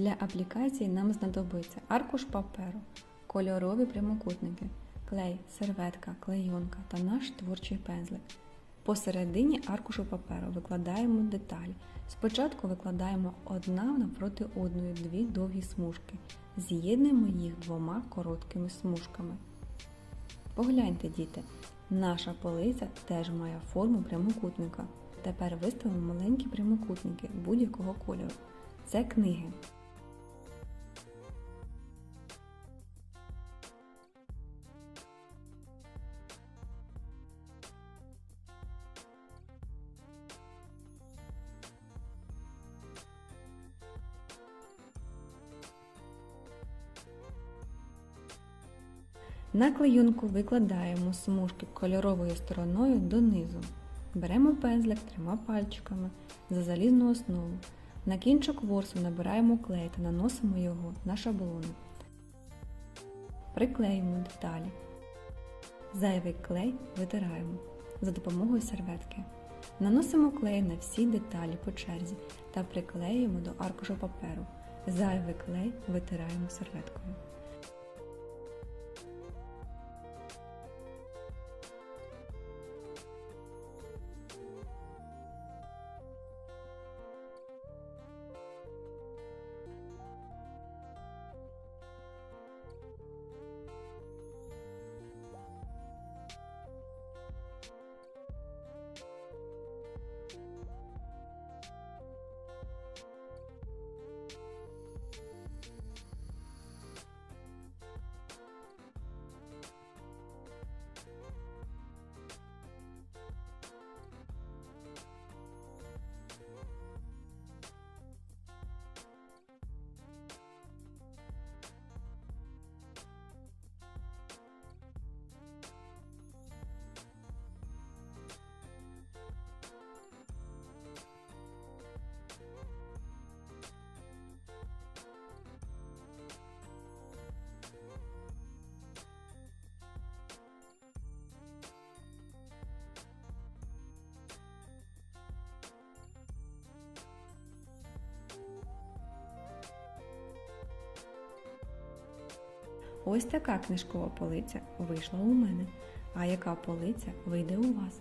Для аплікації нам знадобиться аркуш паперу, кольорові прямокутники, клей, серветка, клейонка та наш творчий пензлик. Посередині аркушу паперу викладаємо деталі. Спочатку викладаємо одна навпроти одної дві довгі смужки. З'єднуємо їх двома короткими смужками. Погляньте, діти, наша полиця теж має форму прямокутника. Тепер виставимо маленькі прямокутники будь-якого кольору. Це книги. На клейонку викладаємо смужки кольоровою стороною донизу. Беремо пензлик трьома пальчиками за залізну основу. На кінчик ворсу набираємо клей та наносимо його на шаблони. Приклеїмо деталі. Зайвий клей витираємо за допомогою серветки. Наносимо клей на всі деталі по черзі та приклеїмо до аркушу паперу. Зайвий клей витираємо серветкою. Ось така книжкова полиця вийшла у мене. А яка полиця вийде у вас?